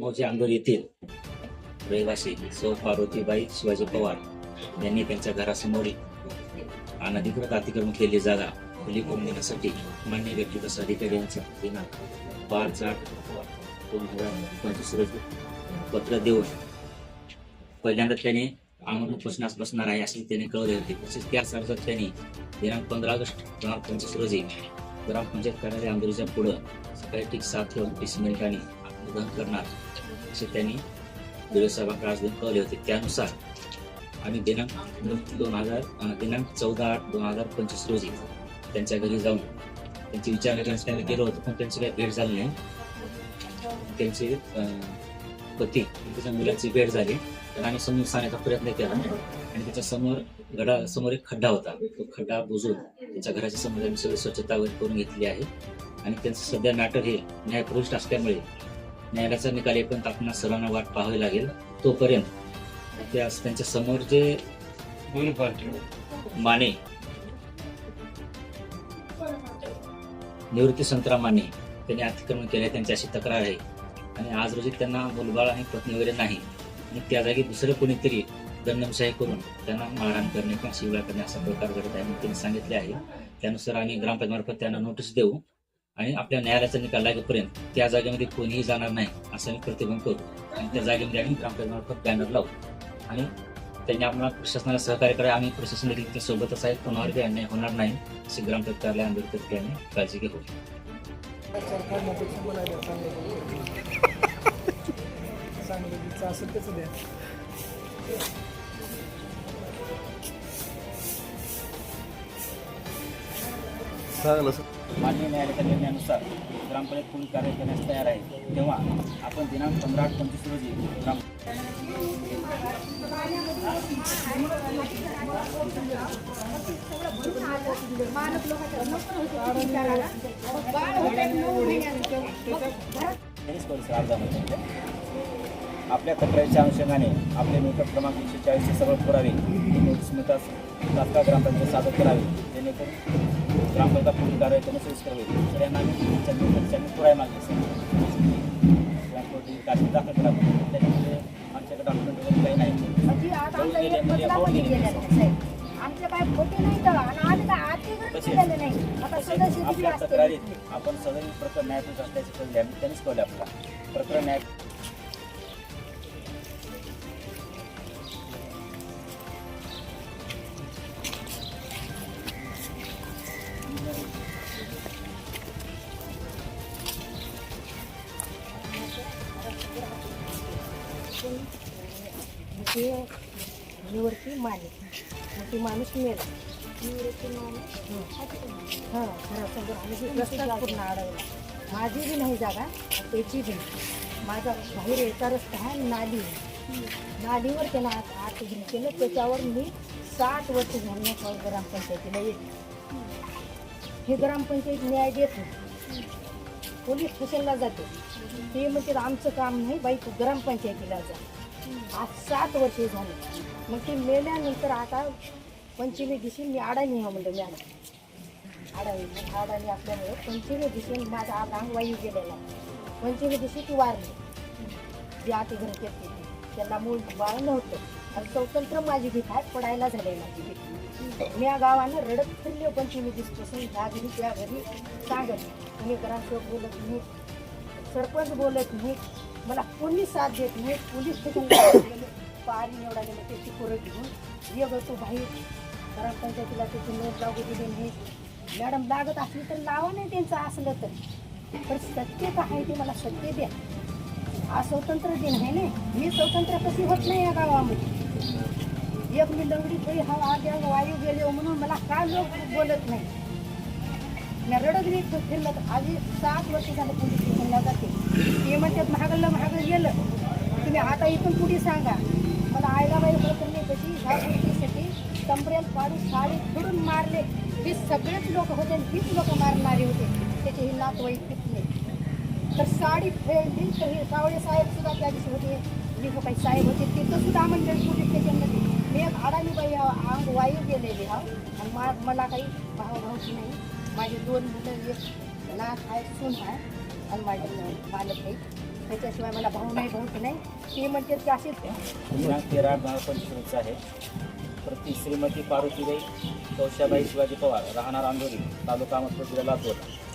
मोजे अंगोर येथील रहिवासी सौ पार्वतीबाई शिवाजी पवार यांनी त्यांच्या घरासमोर अनधिकृत अतिक्रमण केलेली जागा. खुली करून देण्यासाठी मान्य व्यक्तिगत अधिकारी यांचा दिनांक पाच आठ दोन हजार पंचवीस रोजी पत्र देऊन पहिल्यांदा त्याने आम्हाला उपोषणास बसणार आहे असे त्याने कळवले होते. तसेच त्याच अर्जात त्यांनी दिनांक पंधरा ऑगस्ट दोन हजार पंचवीस रोजी ग्रामपंचायत कार्यालय आंदोलनाच्या पुढं सकाळी ठीक सात किंवा तीस मिनिटांनी आत्मदहन करणार. असे त्यांनी व्हिडिओ सभागृहात आज देऊन होते. त्यानुसार आम्ही दिनांक दोन हजार दिनांक चौदा आठ दोन हजार पंचवीस रोजी त्यांच्या घरी जाऊन त्यांची विचारणा करण्यास त्यांनी गेलो होतो पण त्यांची काही भेट झाली नाही. त्यांचे पती त्याच्या मुलाची भेट झाली. तर आम्ही समजून सांगण्याचा प्रयत्न केला आणि त्याच्यासमोर गडा समोर एक खड्डा होता. तो खड्डा बुजून त्यांच्या घराच्या समोर आम्ही सगळी स्वच्छता वगैरे करून घेतली आहे. आणि त्यांचं सध्या नाटक हे न्यायप्रविष्ट असल्यामुळे न्यायालयाचा निकाल येईपर्यंत आपणास सर्वांना वाट पाहावी लागेल. तोपर्यंत त्या त्यांच्यासमोर जे माने निवृत्ती संतरा माने त्यांनी अतिक्रमण केले त्यांची अशी तक्रार आहे. आणि आज रोजी त्यांना मुलबाळ आणि पत्नी वगैरे नाही. आणि त्या जागी दुसरं कोणीतरी दंडमशाही करून त्यांना मारहाण करणे किंवा शिवला करणे असा प्रकार घडत आहे त्यांनी सांगितले आहे. त्यानुसार आम्ही ग्रामपंचायतमार्फत त्यांना नोटीस देऊ. आणि आपल्या न्यायालयाचा निकाल लागेपर्यंत त्या जागेमध्ये कोणीही जाणार नाही असं आम्ही प्रतिबंध करू आणि त्या जागेमध्ये आम्ही ग्रामपंचायतमार्फत बॅनर लावू. आणि त्यांनी आम्हाला प्रशासनाला सहकार्य करा आम्ही प्रशासन देखील सोबतच आहे. कोणावर काही अन्याय होणार नाही अशी ग्रामपंचायत कार्यालय आंबेडकर यांनी काळजी घेऊ सांगलीचं असेल चांगलं मान्य न्यायालयाच्या निर्णयानुसार ग्रामपंचायत पूर्ण कार्य करण्यास तयार आहे. तेव्हा आपण दिनांक पंधरा आठ पंचवीस रोजी ग्राम अर्जामध्ये आपल्या तक्रारीच्या अनुषंगाने आपले मिळकत क्रमांक एकशे चाळीसचे सर्व पुरावे नोटीस मिळताच तात्काळ ग्रामपंचायत सादर करावे. जेणेकरून ग्रामपंचायत पूर्ण कार्य करणे सोयीस्कर होईल. तर यांना आम्ही आम्ही पुरावे मागले सर ग्रामकोर्टाने कागद दाखल करावं त्याच्यामध्ये आमच्याकडे डॉक्युमेंट वगैरे काही नाही. म्हणजे काय खोटे नाही. तर आणि आम्ही किती आपल्या तक्रारीत आपण सदरील प्रकरण न्यायालयात असल्याचे कळले. आणि त्यांनीच कळले आपल्याला. प्रकरण न्याय ते निवडती माणूस मग ती माणूस मेला. निवडती माणूस हां घरासमोर आणि रस्ता पूर्ण अडवला माझी बी नाही जागा त्याची बी माझा बाहेर येता रस्ता आहे नाली. नालीवर त्याला आत आत घेऊन केलं. त्याच्यावर मी साठ वर्ष झाली ग्रामपंचायतीला येते. हे ग्रामपंचायत न्याय देत नाही पोलीस स्टेशनला जाते. ते म्हणते आमचं काम नाही बाई तू ग्रामपंचायतीला जा. आज सात वर्षे झाली. मग ते मेल्यानंतर आता पंचमी दिवशी मी अडाणी हा म्हणलं मॅडम अडाणी मग अडाणी असल्यामुळे पंचमी दिवशी माझा आता अंगवायू गेलेला पंचमी दिवशी ती वारली. जी आती घरी येते. मूळ बाळ नव्हतं. स्वतंत्र माझी भीत आहे पडायला झाली माझी भीत. मी या गावानं रडत फिरले पंचमी दिसपासून ह्या घरी त्या घरी सांगत. मी ग्रामसेवक बोलत नाही. सरपंच बोलत नाही. मला कोणी साथ देत नाही. पोलीस स्टेशन गेले पारी निवडा गेलं. त्याची पोरं घेऊन. ये ग तू भाई ग्रामपंचायतीला त्याची नोट लागू दिली नाही. मॅडम लागत असली तर लावा नाही त्यांचं असलं तर. पण सत्य काय आहे ते मला सत्य द्या. हा स्वतंत्र दिन आहे ना. मी स्वतंत्र कशी होत नाही या गावामध्ये? एक मी लंगडी थोडी हवा आद्या वायू गेले हो म्हणून मला का लोक बोलत नाही. मी रडत मी फिरलं तर आधी सात वर्ष झालं पोलीस स्टेशनला जाते ते. म्हणतात महागलं महागलं गेलं. तुम्ही आता इथून पुढे सांगा. मला आयला बाई प्रकरणी कशी ह्या गोष्टीसाठी कंपऱ्यात पाडून साडी फिरून मारले. हे सगळेच लोक होते आणि हीच लोक मारणारे होते. त्याचे हे नातवाईक कितले तर साडी फेडली तर हे सावळे साहेब सुद्धा त्या दिवशी होते. जे काही साहेब होते तिथं सुद्धा म्हणजे पोलीस स्टेशनमध्ये मी एक अडाणी बाई हा अंग वायू गेलेले हा. आणि मा मला काही भाव भावची नाही. माझे दोन मुलं एक नाथ आहे सून आहे आणि माझे मालक आहे. त्याच्याशिवाय मला भाऊ नाही भाऊ नाही. ती म्हणते की अशीच तेरा आठ पंचवीस आहे. प्रति श्रीमती पार्वतीबाई कौशाबाई शिवाजी पवार राहणार आंधोरी तालुका अहमदपूर जिल्हा लातूर.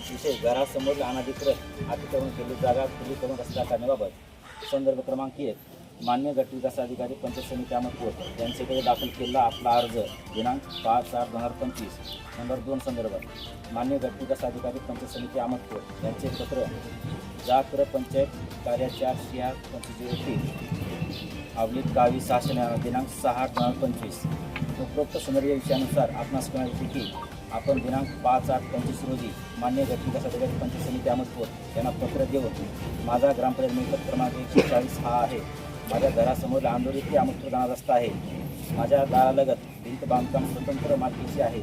विषय घरासमोर अनाधिकृत अतिक्रमण केली जागा खुली करून रस्ता करण्याबाबत संदर्भ क्रमांक एक. मान्य गट विकास अधिकारी पंचायत समिती अहमदपूर यांच्याकडे दाखल केलेला आपला अर्ज दिनांक पाच आठ दोन हजार पंचवीस नंबर दोन संदर्भात मान्य गट विकास अधिकारी पंचायत समिती अहमदपूर यांचे पत्र जाकर पंचायत कार्य सी आर पंचवीस तीन आवलीत गावी शासन दिनांक सहा आठ दोन हजार पंचवीस. उपरोक्त सुंदर्य विषयानुसार आपणास कळणार की आपण दिनांक पाच आठ पंचवीस रोजी मान्य गट विकास अधिकारी पंचायत समिती अहमदपूर यांना पत्र देऊन माझा ग्रामपंचायत मिळकत क्रमांक एकशे चाळीस हा आहे. माझ्या घरासमोर आंदोली ते अहमदपूर रस्ता आहे. माझ्या दारालगत भिंत बांधकाम स्वतंत्र मालकीचे आहे.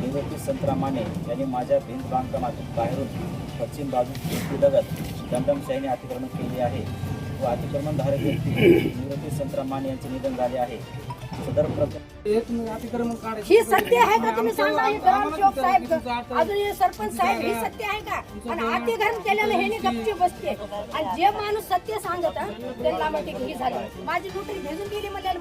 निवृत्ती संतरा माने यांनी माझ्या भिंत बांधकामातून बाहेरून पश्चिम बाजू लगत दंडमशाहीने अतिक्रमण केले आहे. व अतिक्रमणधारक व्यक्ती निवृत्ती संतरा माने यांचे निधन झाले आहे. ही सत्य आहे का? तुम्ही सांगा हे ग्रामसेवक साहेब अजून हे सरपंच साहेब ही सत्य आहे का? आणि अतिक्रमण केलेलं हे गपची बसते. आणि जे माणूस सत्य सांगत त्यांना मग ही झाली. माझी नोकरी भेजून गेली म्हणजे